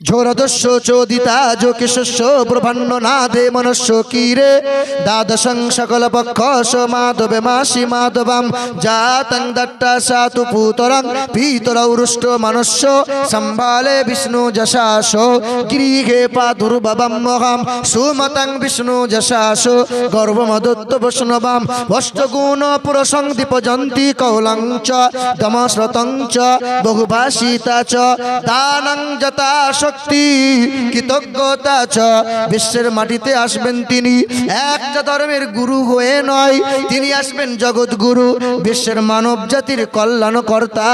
ঝোরদস্য চোদিতা যোগেশস্য ব্রহ্মাণ্ড নাদে মনস্য কীরে দ্বাদশং সকল পক্ষ মাধবে মাসি মাধবাম। জাতং দট্টা সাতু পুতরং পিতরৌরুষ্ট মনুষ্য। সম্ভালে বিষ্ণু যশাস। গৃহে পাদুর্ভবম মহাম। সুমতং বিষ্ণু যশাস। গর্ভমদত্ত বৈষ্ণবাম। অষ্টগুণ পুরসং দীপজন্তি কৌলং চ। দমশ্রতং চ। বহুভাষিতা চ। দানং শক্তি, কৃতজ্ঞতা চ বিশ্বের মাটিতে আসবেন তিনি। একটা ধর্মের গুরু হয়ে নয়, তিনি আসবেন জগৎ গুরু বিশ্বের মানব জাতির কল্যাণকর্তা।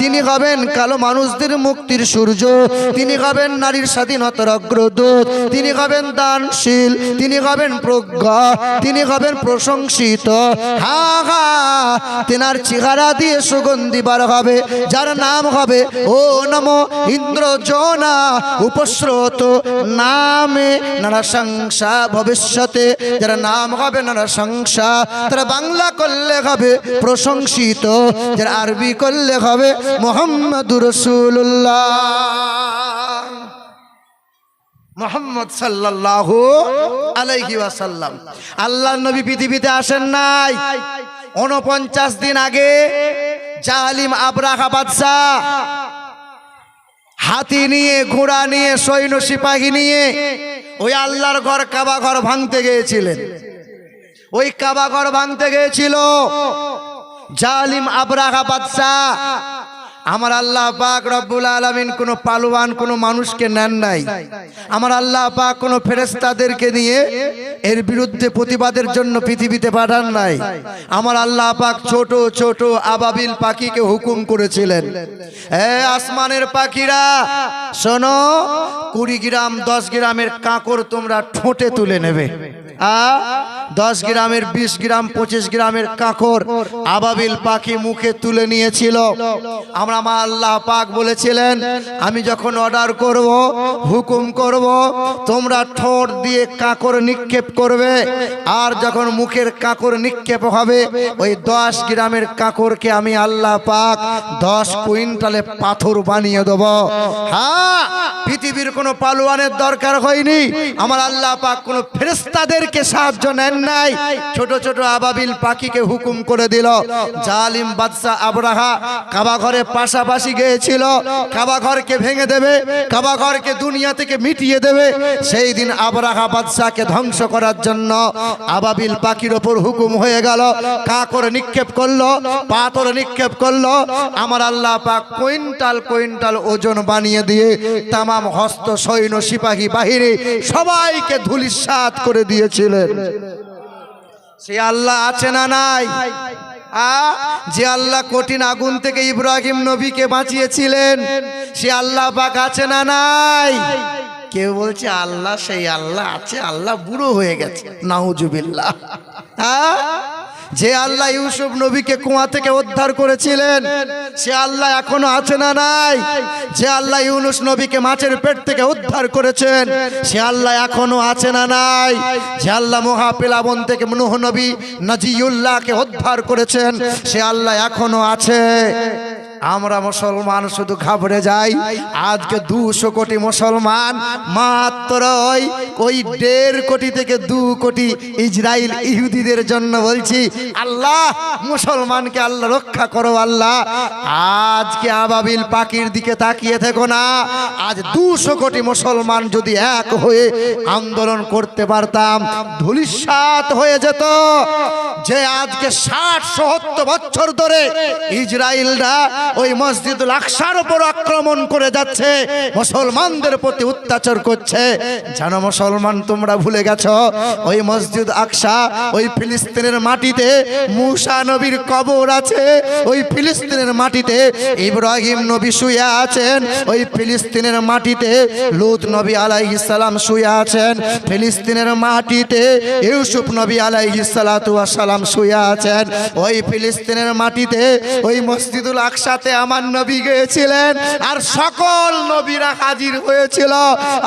তিনি হবেন কালো মানুষদের মুক্তির সূর্য। তিনি হবেন নারীর স্বাধীনতার অগ্রদূত। তিনি হবেন দানশীল, তিনি হবেন প্রজ্ঞা, তিনি হবেন প্রশংসিত। হা হা, তেনার চেহারা দিয়ে সুগন্ধি বার হবে, যার নাম হবে, ও নম ইন্দ্র জনা উপস্রোত নামে নানা সংসা ভবিষ্যতে। যারা নাম হবে নানা সংসা তারা বাংলা করলে হবে প্রশংসিত, যারা আরবি করলে হবে মোহাম্মদুর রসুল্লাহ মোহাম্মদ সাল্লাল্লাহু আলাইহি ওয়াসাল্লাম। আল্লাহ নবী পৃথিবীতে আসেন নাই। উনপঞ্চাশ দিন আগে জালিম আবরাহা বাদশাহ হাতি নিয়ে, ঘোড়া নিয়ে, সৈন্য সিপাহী নিয়ে ওই আল্লাহর ঘর কাবা ঘর ভাঙতে গিয়েছিলেন। ওই কাবা ঘর ভাঙতে গিয়েছিল। জালিম আবরাহা বাদশাহ আমার আল্লাহ পাক রব্বুল আলামিন কোনো পালোয়ান, কোনো মানুষকে নেন নাই। আমার আল্লাহ পাক কোনো ফেরেস্তাদেরকে নিয়ে এর বিরুদ্ধে প্রতিবাদের জন্য পৃথিবীতে পাঠান নাই। আমার আল্লাহ পাক ছোট ছোট আবাবিল পাখিকে হুকুম করেছিলেন। এ আসমানের পাখিরা, শোনো, কুড়ি গ্রাম, দশ গ্রামের কাঁকড় তোমরা ঠোঁটে তুলে নেবে। আ, দশ গ্রামের, বিশ গ্রাম, পঁচিশ গ্রামের কাঁকড় আবাবিল পাখি মুখে তুলে নিয়েছিল। আমরা মা আল্লাহ পাক বলেছিলেন, আমি যখন অর্ডার করব, হুকুম করব, তোমরা ঠোঁট দিয়ে কাঁকড় নিক্ষেপ করবে, আর যখন মুখের কাঁকড় নিক্ষেপ হবে, ওই দশ গ্রামের কাঁকড়কে আমি আল্লাহ পাক দশ কুইন্টালে পাথর বানিয়ে দেব। হ্যাঁ পৃথিবীর কোনো পালোয়ানের দরকার হয়নি। আমার আল্লাহ পাক কোনো ফেরেস্তাদেরকে সাহায্য নেন নাই। ছোট ছোট আবাবিল পাখিকে হুকুম করে দিল, জালিম বাদশাহ আবরাহা কাবা ঘরে পাশাপাশি গিয়েছিল। কাবা ঘরকে ভেঙে দেবে কাবা ঘরকে দুনিয়া থেকে মিটিয়ে দেবে। সেই দিন আবরাহা বাদশাহকে ধ্বংস করার জন্য আবাবিল পাখির ওপর হুকুম হয়ে গেল। কাকর নিক্ষেপ করল, পাথর নিক্ষেপ করল। আমার আল্লাহ পাক কুইন্টাল কুইন্টাল ওজন বানিয়ে দিয়ে তামাম হস্ত, সৈন্য, সিপাহী বাহিনী সবাইকে ধুলিসাৎ করে দিয়েছিলেন। সে আল্লাহ আছে না নাই? যে আল্লাহ কঠিন আগুন থেকে ইব্রাহিম নবীকে বাঁচিয়েছিলেন সে আল্লাহ বা গাছে না নাই? কেউ বলছে, আল্লাহ সেই আল্লাহ আছে, আল্লাহ বুড়ো হয়ে গেছে। নাউজুবিল্লাহ। হ্যাঁ? যে আল্লাহ ইউসুফ নবীকে কুয়া থেকে উদ্ধার করেছিলেন, সে আল্লাহ এখনও আছে না নাই? যে আল্লাহ ইউনুস নবীকে মাছের পেট থেকে উদ্ধার করেছেন, সে আল্লাহ এখনও আছে না নাই? যে আল্লাহ মহাপিলাবন থেকে নুহ নবী নাজিউল্লাহকে উদ্ধার করেছেন, সে আল্লাহ এখনও আছে। আমরা মুসলমান শুধু ঘাবড়ে যাই। আজকে দুশো কোটি মুসলমান, মাত্র ওই দেড় কোটি থেকে দু কোটি ইসরায়েল ইহুদিদের জন্য বলছি, আল্লাহ, মুসলমানকে আল্লাহ রক্ষা করো আল্লাহ। আজকে আবাবিল পাখির দিকে তাকিয়ে থেকো না। আজ দুশো কোটি মুসলমান যদি এক হয়ে আন্দোলন করতে পারতাম ধুলিসাত হয়ে যেত। যে আজকে ষাট সত্তর বছর ধরে ইসরায়েলরা ওই মসজিদুল আকসার উপর আক্রমণ করে যাচ্ছে। মুসলমানদের প্রতি অত্যাচার করছে। জানো মুসলমান, তোমরা ভুলে গেছো? ওই মসজিদ আকসা, ওই ফিলিস্তিনের মাটিতে মুসা নবীর কবর আছে। ওই ফিলিস্তিনের মাটিতে ইব্রাহিম নবী শুয়ে আছেন। ওই ফিলিস্তিনের মাটিতে লুত নবী আলাইহিস সালাম শুয়ে আছেন। ফিলিস্তিনের মাটিতে ইউসুফ নবী আলাইহিস সালাতু ওয়াস সালাম শুয়ে আছেন। ওই ফিলিস্তিনের মাটিতে ওই মসজিদুল আকসা সাথে আমার নবী গিয়েছিলেন আর সকল নবীরা হাজির হয়েছিল।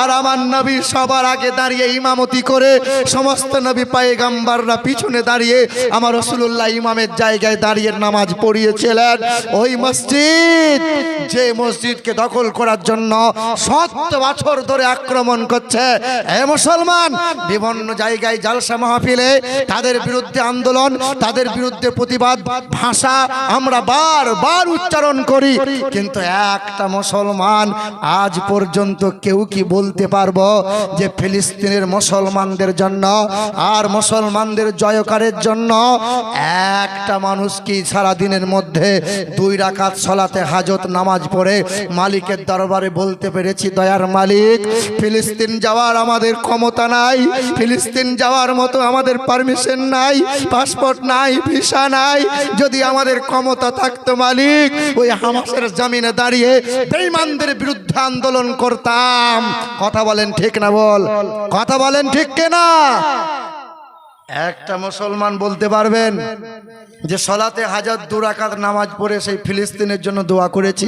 আর আমার নবী সবার আগে দাঁড়িয়ে ইমামতি করে সমস্ত নবী পায়েগাম্বাররা পিছনে দাঁড়িয়ে আমার রসুল্লাহ ইমামের জায়গায় দাঁড়িয়ে নামাজ পড়িয়েছিলেন। ওই মসজিদ, যে মসজিদকে দখল করার জন্য সত্তর বছর ধরে আক্রমণ করছে। এ মুসলমান, বিভিন্ন জায়গায় জালসা মাহফিলে তাদের বিরুদ্ধে আন্দোলন, তাদের বিরুদ্ধে প্রতিবাদ, ভাষা আমরা বারবার উচ্চারণ করি, কিন্তু একটা মুসলমান আজ পর্যন্ত কেউ কি বলতে পারব যে ফিলিস্তিনের মুসলমানদের জন্য আর মুসলমানদের জয়কারের জন্য একটা মানুষ কি সারা দিনের মধ্যে দুই রাকাত সলাতে হাজত নামাজ পড়ে মালিকের দরবারে বলতে পেরেছি, দয়ার মালিক, ফিলিস্তিন যাওয়ার আমাদের ক্ষমতা নাই, ফিলিস্তিন যাওয়ার মতো আমাদের পারমিশন নাই পাসপোর্ট নাই ভিসা নাই, যদি আমাদের ক্ষমতা থাকতো মালিক ওই হামাসের জামিনে দাঁড়িয়ে বেঈমানদের বিরুদ্ধে আন্দোলন করতাম। কথা বলেন ঠিক না বল? কথা বলেন ঠিক কিনা? একটা মুসলমান বলতে পারবেন যে সলাতে হাজার দুরাকাত নামাজ পড়ে সেই ফিলিস্তিনের জন্য দোয়া করেছি।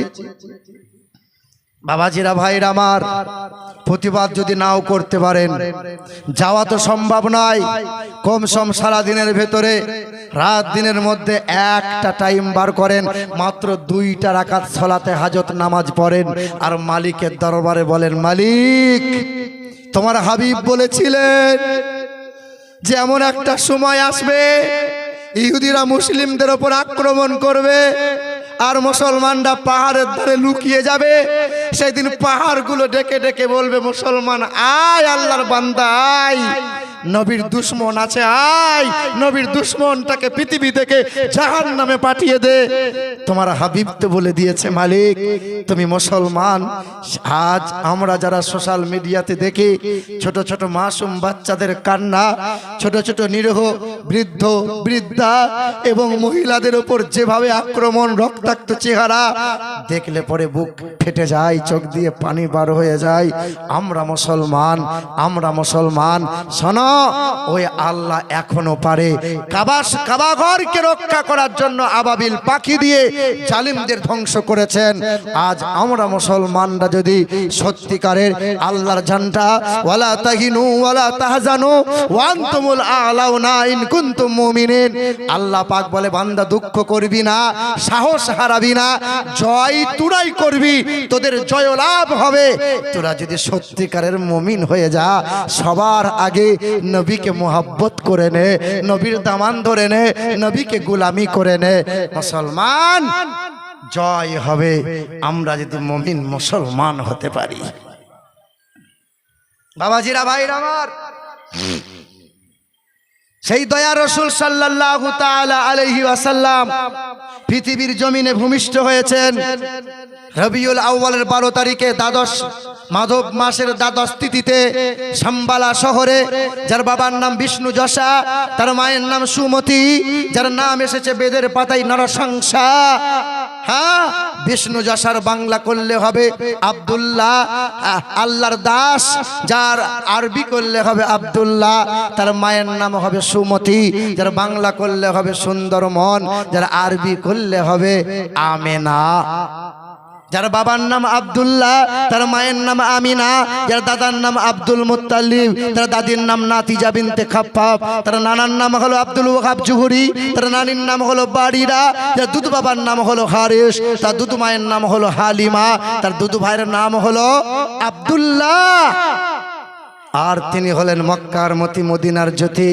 বাবাজিরা, ভাইরা আমার, প্রতিবাদ যদি নাও করতে পারেন, যাওয়া তো সম্ভব নয়। কম সম সারা দিনের ভেতরে, রাত দিনের মধ্যে একটা টাইম বার করেন, মাত্র দুইটা রাকাত সলাতে হাজত নামাজ পড়েন, আর মালিকের দরবারে বলেন, মালিক, তোমার হাবিব বলেছিলেন যে এমন একটা সময় আসবে, ইহুদিরা মুসলিমদের ওপর আক্রমণ করবে, আর মুসলমানরা পাহাড়ের ধারে লুকিয়ে যাবে সেদিন পাহাড়গুলো ডেকে ডেকে বলবে মুসলমান আয় আল্লাহর বান্দা আয় নবীর দুশ্মন আছে, আয়। নবীর দুশ্মনটাকে পৃথিবী থেকে জাহান নামে পাঠিয়ে দে। তোমার হাবিব তো বলে দিয়েছে, মালিক, তুমি মুসলমান। আজ আমরা যারা সোশ্যাল মিডিয়াতে দেখি, ছোট ছোট মাসুম বাচ্চাদের কান্না, ছোট ছোট নিরহ বৃদ্ধ, বৃদ্ধা এবং মহিলাদের উপর যেভাবে আক্রমণ, রক্তাক্ত চেহারা, দেখলে পরে বুক ফেটে যায়, চোখ দিয়ে পানি বার হয়ে যায়। আমরা মুসলমান আমরা মুসলমান। শোনো ওই আল্লাহ এখনও পারে। কাবাস, কাবাঘরকে রক্ষা করার জন্য আবাবিল পাখি দিয়ে জালিমদের ধ্বংস করেছেন। আজ আমরা মুসলমানরা যদি সত্যিকারের আল্লাহর ঝান্ডা, ওয়ালা তাহিনু, ওয়ালা তাহজানু ওয়ান্তুমুল আলাউনা ইন কুনতুম মুমিনিন। আল্লাহ পাক বলে, বান্দা দুঃখ করবি না, সাহস হারাবি না, জয় তুরাই করবি, তোদের জয় লাভ হবে। তোরা যদি সত্যিকারের মুমিন হয়ে যা, সবার আগে নবীকে মোহাব্বত করে নে, নবীর দামান ধরে নে, নবীকে গুলামি করে নে। মুসলমান, জয় হবে। আমরা যদি মমিন মুসলমান হতে পারি। বাবাজিরা, ভাইরা আমার। সেই দয়া রসুল সাল্লাল্লাহু তাআলা আলাইহি ওয়াসাল্লাম পৃথিবীর জমিনে ভূমিষ্ঠ হয়েছেন। রবিউল আউ্বালের বারো তারিখে দ্বাদশ মাধব মাসের দ্বাদশ তিথিতে সাম্বালা শহরে, যার বাবার নাম বিষ্ণু যশা, তার মায়ের নাম সুমতি, যার নাম এসেছে বেদের পাতায় নরসংসা। হ্যাঁ বিষ্ণু যশার বাংলা করলে হবে আব্দুল্লাহ, আল্লাহর দাস, যার আরবি করলে হবে আব্দুল্লাহ, তার মায়ের নাম হবে সুমতি যার বাংলা করলে হবে সুন্দরমন যার আরবি করলে হবে আমেনা। যার বাবার নাম আব্দুল্লাহ, তার মায়ের নাম আমিনা, যার দাদার নাম আব্দুল মুত্তালিব, তার দাদির নাম নাতিজা বিনতে খাপ্পাব, তার নানার নাম হলো আব্দুল ওয়াহাব জুহুরি, তার নানির নাম হলো বাড়িরা যার দুধ বাবার নাম হলো হারেশ, তার দুধ মায়ের নাম হলো হালিমা, তার দুধ ভাইয়ের নাম হলো আব্দুল্লাহ। আর তিনি হলেন মক্কার মতি মদিনার জ্যোতি।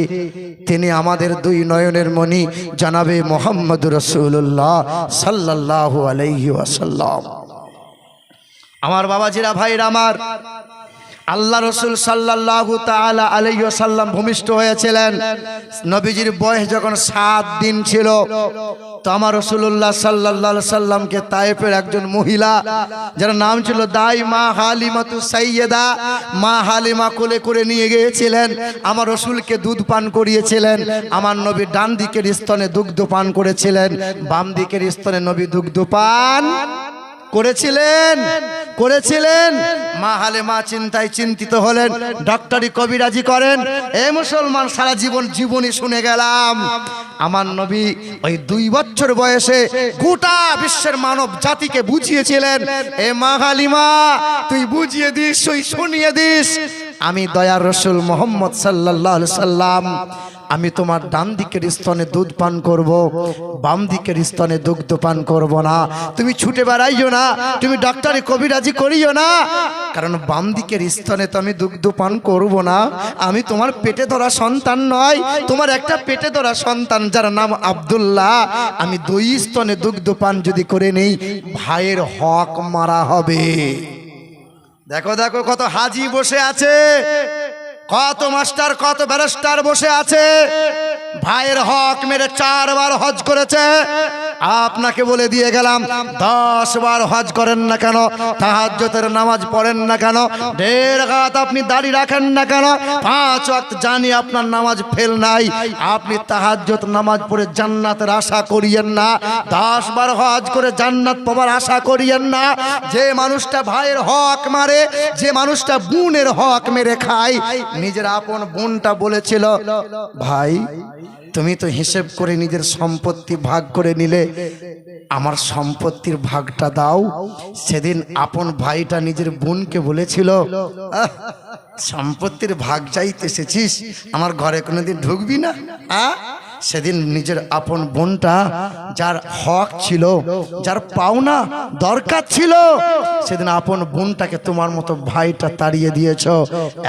তিনি আমাদের দুই নয়নের মণি, জানাবে মোহাম্মদ রসুল্লাহ সাল্লাহ আলাইহি আসাল্লাম আমার বাবাজিরা, ভাইরা আমার আল্লাহ রসুল সাল্লাল্লাহু তাআলা আলাইহি ওয়াসাল্লাম ভূমিষ্ঠ হয়েছিলেন। নবীজির বয়স যখন সাত দিন ছিল, তো আমার রসুল্লাহ আলাইহি সাল্লামকে তায়েফের একজন মহিলা, যার নাম ছিল দাই মা হালিমাতু সাইয়েদা, মা হালিমা কোলে করে নিয়ে গিয়েছিলেন, আমার রসুলকে দুধ পান করিয়েছিলেন, আমার নবী ডান দিকের স্তনে দুগ্ধ পান করেছিলেন, বাম দিকের স্তনে নবী দুগ্ধ পান করেছিলেন? করেছিলেন? মা হালে মা চিন্তায় চিন্তিত হলেন। ডক্টরি কবিরাজি করেন। এ মুসলমান সারা জীবন জীবনই শুনে গেলাম। আমার নবী ওই দুই বছর বয়সে গোটা বিশ্বের মানব জাতিকে বুঝিয়েছিলেন। এ মা হালিমা, তুই বুঝিয়ে দিস, তুই শুনিয়ে দিস। আমি দয়া রসুল মোহাম্মদ সাল্লাহ সাল্লাম, আমি তোমার ডান দিকের স্তনে দুধ পান করব, বাম দিকের স্তনে দুগ্ধ পান করব না। তুমি ছুটে বেড়াইও না, তুমি ডাক্তারি কবিরাজি করিও না। কারণ বাম দিকের স্তনে তো আমি দুগ্ধ পান করব না। আমি তোমার পেটে ধরা সন্তান নয়, তোমার একটা পেটে ধরা সন্তান যার নাম আবদুল্লাহ। আমি দুই স্তনে দুগ্ধ পান যদি করে নেই, ভাইয়ের হক মারা হবে। দেখো দেখো কত হাজি বসে আছে, কত মাস্টার, কত ব্যারিস্টার বসে আছে। ভাইয়ের হক মেরে চারবার হজ করেছে। আপনাকে বলে দিয়ে গেলাম, দশ বার হজ করেন না কেন তাহাজ্জতের নামাজ পড়েন না কেন, দেড় গাত আপনি দাড়ি রাখেন না কেন, পাঁচ ওয়াক্ত জানি আপনার নামাজ ফেল নাই, আপনি তাহাজ্জত নামাজ পড়ে জান্নাতের আশা করিয়েন না, দশ বার হজ করে জান্নাত পাবার আশা করিয়েন না, যে মানুষটা ভাইয়ের হক মারে, যে মানুষটা বোনের হক মেরে খায়, নিজের আপন বোনটা বলেছিল, ভাই তুমি তো হিসেব করে নিজের সম্পত্তি ভাগ করে নিলে, আমার সম্পত্তির ভাগটা দাও। সেদিন আপন ভাইটা নিজের বোনকে বলেছিল সম্পত্তির ভাগ চাইতে এসেছিস, আমার ঘরে কোনোদিন ঢুকবি না আ সেদিন নিজের আপন বোনটা যার হক ছিল, যার পাওনা দরকার ছিল, সেদিন আপন বোনটাকে তোমার মতো ভাইটা তাড়িয়ে দিয়েছ।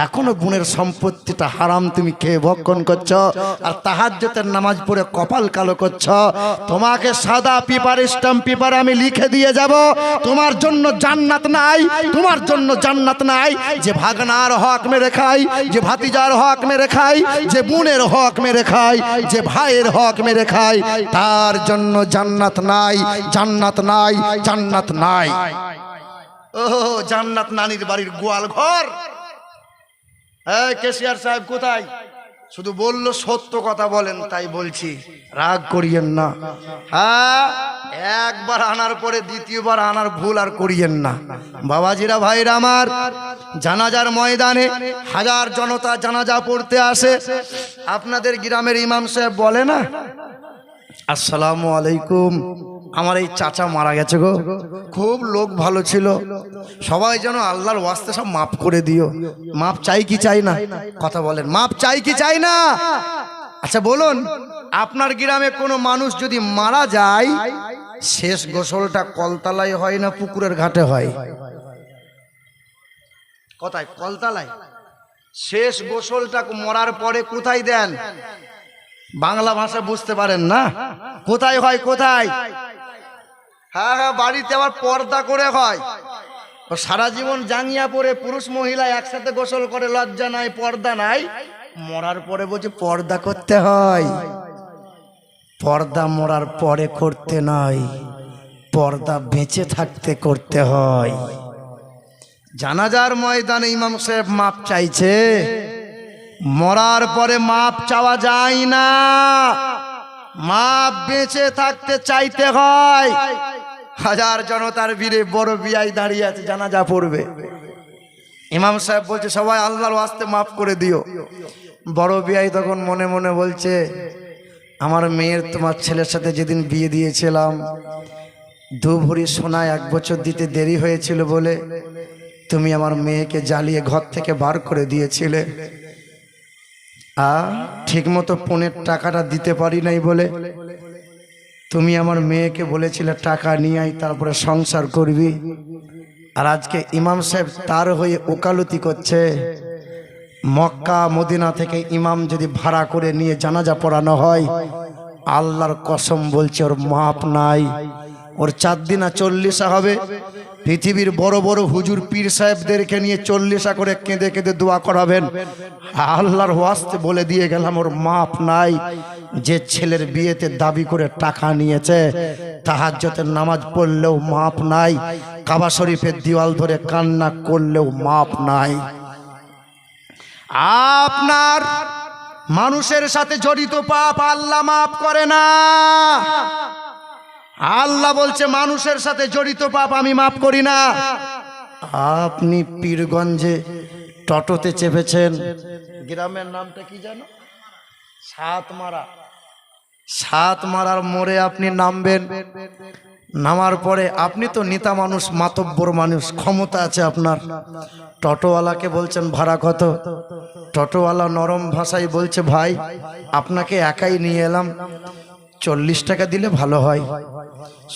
এখনও বোনের সম্পত্তিটা হারাম তুমি খেয়ে ভক্ষণ করছ, আর তাহাজ্জতের নামাজ পড়ে কপাল কালো করছ। তোমাকে সাদা পেপার স্টাম্প পেপার আমি লিখে দিয়ে যাব। তোমার জন্য জান্নাত নাই, তোমার জন্য জান্নাত নাই। যে ভাগনার হক মেরে খাই যে ভাতিজার হক মেরে খাই যে বোনের হক মেরে খাই যে ভাইয়ের হক মেরে খাই, তার জন্য জান্নাত নাই জান্নাত নাই জান্নাত নাই। ও, জান্নাত নানির বাড়ির গোয়াল ঘর। হ্যাঁ কেশিয়ার সাহেব কোথায়? শুধু বলল সত্য কথা বলেন, তাই বলছি। রাগ করিয়েন না। হ্যাঁ একবার আনার পরে দ্বিতীয়বার আনার ভুল আর করিয়েন না। বাবাজিরা, ভাইরা আমার, জানাজার ময়দানে হাজার জনতা জানাজা পড়তে আসে। আপনাদের গ্রামের ইমাম সাহেব বলে না? আসসালামু আলাইকুম। আমার এই চাচা মারা গেছে গো। খুব লোক ভালো ছিল। সবাই যেন আল্লাহর ওয়াস্তে সব মাফ করে দিও। মাপ চাই কি চাই না? কথা বলেন মাপ চাই কি চাই না? আচ্ছা বলুন, আপনার গ্রামে কোনো মানুষ যদি মারা যায়, শেষ গোসলটা কলতলায় হয় না পুকুরের ঘাটে হয়? কোথায়? কলতলায়? শেষ গোসলটা মরার পরে কোথায় দেন? বাংলা ভাষা বুঝতে পারেন না? কোথায় হয়, কোথায়? হ্যাঁ হ্যাঁ বাড়িতে আবার পর্দা করে হয়। সারা জীবন জাঙ্গিয়া পরে পুরুষ মহিলা একসাথে গোসল করে, লজ্জা নাই, পর্দা নাই। মরার পরে বলছে, পর্দা করতে হয়। পর্দা মরার পরে করতে নয় পর্দা বেঁচে থাকতে করতে হয়। জানাজার ময়দানে ইমাম সাহেব মাপ চাইছে, মরার পরে মাপ চাওয়া যায় না। মাপ বেঁচে থাকতে চাইতে হয়। হাজার জনতার ভিড়ে বড় বিয়াই দাঁড়িয়ে আছে, জানাজা পড়বে। ইমাম সাহেব বলছে, সবাই আল্লাহর ওয়াস্তে মাফ করে দিও। বড় বিয়াই তখন মনে মনে বলছে, আমার মেয়ের তোমার ছেলের সাথে যেদিন বিয়ে দিয়েছিলাম দু ভরি সোনা এক বছর দিতে দেরি হয়েছিল বলে তুমি আমার মেয়েকে জ্বালিয়ে ঘর থেকে বার করে দিয়েছিলে। আ ঠিক মতো পনেরো টাকাটা দিতে পারি নাই বলে তুমি আমার মেয়েকে বলেছিলে, টাকা নিয়ে আই তারপরে সংসার করবি। আর আজকে ইমাম সাহেব তার হয়ে ওকালতি করছে। মক্কা, মদিনা থেকে ইমাম যদি ভাড়া করে নিয়ে জানাজা পড়ানো হয়, আল্লাহর কসম বলছে ওর মাপ নাই। ওর চার দিনা চল্লিশা হবে। পৃথিবীর বড় বড় হুজুর পীর সাহেবদেরকে নিয়ে চল্লিশা করে কেঁদে কেঁদে দোয়া করাবেন। আল্লাহর ওয়াস্তে বলে দিয়ে গেলাম, ওর মাপ নাই। যে ছেলের বিয়েতে দাবি করে টাকা নিয়েছে তাহাজ্জতের নামাজ পড়লেও মাপ নাই। কাবা শরীফের দিওয়াল ধরে কান্না করলেও মাপ নাই। আপনার মানুষের সাথে জড়িত পাপ আল্লাহ মাফ করে না। আল্লাহ বলছে, মানুষের সাথে জড়িত পাপ আমি মাফ করি না। আপনি পীরগঞ্জে টটোতে চেপেছেন। গ্রামের নামটা কি জানো? সাতমারা। সাত মারার মোড়ে আপনি নামবেন। নামার পরে আপনি তো নেতা মানুষ, মাতব্বর মানুষ, ক্ষমতা আছে আপনার। টটোওয়ালাকে বলছেন, ভাড়া কত? টটোওয়ালা নরম ভাষায় বলছে, ভাই, আপনাকে একাই নিয়ে এলাম। চল্লিশ টাকা দিলে ভালো হয়।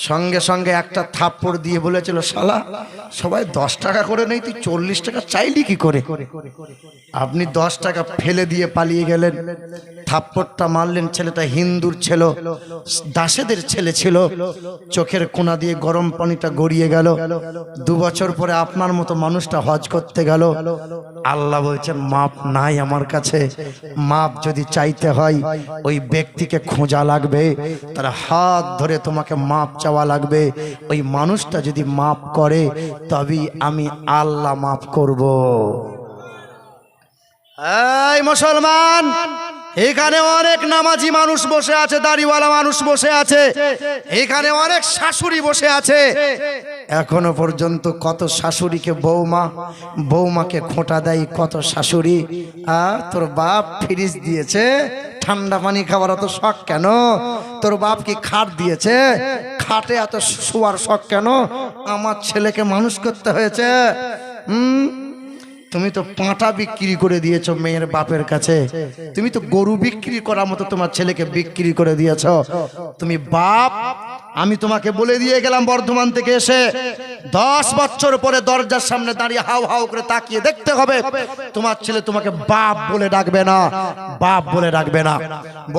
সঙ্গে সঙ্গে একটা থাপ্পড় দিয়ে বলেছিল, শালা, সবাই দশ টাকা করে নেই, তুই চল্লিশ টাকা চাইলি কি করে? আপনি দশ টাকা ফেলে দিয়ে পালিয়ে গেলেন। থাপ্পড়টা মারলেন ছেলেটা হিন্দুর ছিল, দাসেদের ছেলে ছিল। চোখের কোনা দিয়ে গরম পানিটা গড়িয়ে গেল। দু বছর পরে আপনার মতো মানুষটা হজ করতে গেল। আল্লাহ বলছেন, মাপ নাই আমার কাছে। মাপ যদি চাইতে হয়, ওই ব্যক্তিকে খোঁজা লাগবে। তার হাত ধরে তোমাকে মাপ চাওয়া লাগবে। ওই মানুষটা যদি মাপ করে, তবেই আমি আল্লাহ মাপ করব। এই মুসলমান, এখানে অনেক নামাজি মানুষ বসে আছে, দাড়িওয়ালা মানুষ বসে আছে, এখানে অনেক শাশুড়ি বসে আছে। এখনও পর্যন্ত কত শাশুড়িকে বৌমা, বৌমাকে খোঁটা দেয় কত শাশুড়ি। আ তোর বাপ ফ্রিজ দিয়েছে, ঠান্ডা পানি খাবার এত শখ কেন? তোর বাপ কি খাট দিয়েছে? খাটে এত শোয়ার শখ কেন? আমার ছেলেকে মানুষ করতে হয়েছে। হুম? তুমি তো পাঁটা বিক্রি করে দিয়েছ মেয়ের বাপের কাছে। তুমি তো গরু বিক্রি করার মতো তোমার ছেলেকে বিক্রি করে দিয়েছ। তুমি বাপ আমি তোমাকে বলে দিয়ে গেলাম বর্ধমান থেকে এসে। দশ বছর পরে দরজার সামনে দাঁড়িয়ে হাউ হাউ করে তাকিয়ে দেখতে হবে। তোমার ছেলে তোমাকে বাপ বলে ডাকবে না, বাপ বলে ডাকবে না।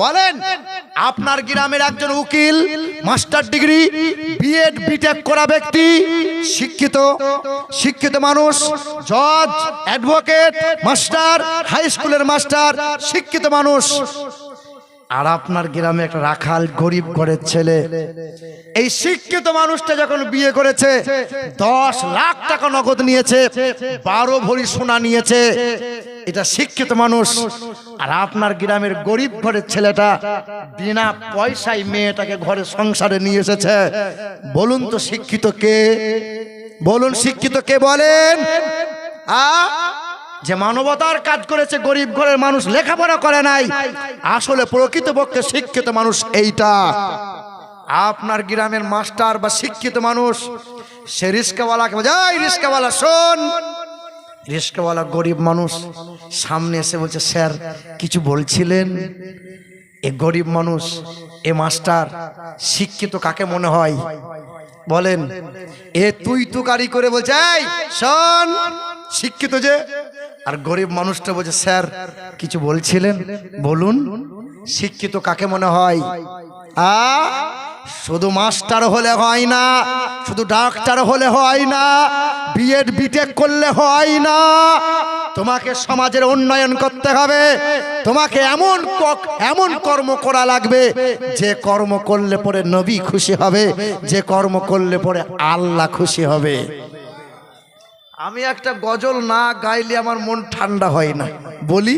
বলেন, আপনার গ্রামের একজন উকিল, মাস্টার ডিগ্রি বিএড বিটেক করা ব্যক্তি, শিক্ষিত শিক্ষিত মানুষ, জজ, অ্যাডভোকেট, মাস্টার, হাই স্কুলের মাস্টার, শিক্ষিত মানুষ। আর আপনার গ্রামে একটা রাখাল গরিব ঘরের ছেলে। এই শিক্ষিত মানুষটা যখন বিয়ে করেছে, দশ লাখ টাকা নগদ নিয়েছে, বারো ভরি সোনা নিয়েছে। এটা শিক্ষিত মানুষ। আর আপনার গ্রামের গরিব ঘরের ছেলেটা বিনা পয়সায় মেয়েটাকে ঘরে সংসারে নিয়ে এসেছে। বলুন তো শিক্ষিত কে? বলুন শিক্ষিত কে বলেন? আ? যে মানবতার কাজ করেছে, গরিব ঘরের মানুষ লেখাপড়া করে নাই। আসলে প্রকৃতপক্ষে শিক্ষিত মানুষ এইটা। আপনার গ্রামের মাস্টার বা শিক্ষিত মানুষ, সে রিস্কাওয়ালাকে এই রিস্কাওয়ালা, শোন। রিস্কাওয়ালা গরিব মানুষ সামনে এসে বলছে, স্যার, কিছু বলছিলেন? এ গরিব মানুষ, এ মাস্টার, শিক্ষিত কাকে মনে হয়? বলেন, এ তুই তুকারি করে বলছে শোন, শিক্ষিত যে আর গরিব মানুষটা বলছে, স্যার, কিছু বলছিলেন? বলুন। শিক্ষিত কাকে মনে হয়? শুধু মাস্টার হলে হয় না, শুধু ডাক্তার হলে হয় না বিএড বিটেক করলে হয় না। তোমাকে সমাজের উন্নয়ন করতে হবে। তোমাকে এমন এমন কর্ম করা লাগবে, যে কর্ম করলে পরে নবী খুশি হবে, যে কর্ম করলে পরে আল্লাহ খুশি হবে। আমি একটা গজল না গাইলে আমার মন ঠান্ডা হয় না। বলি?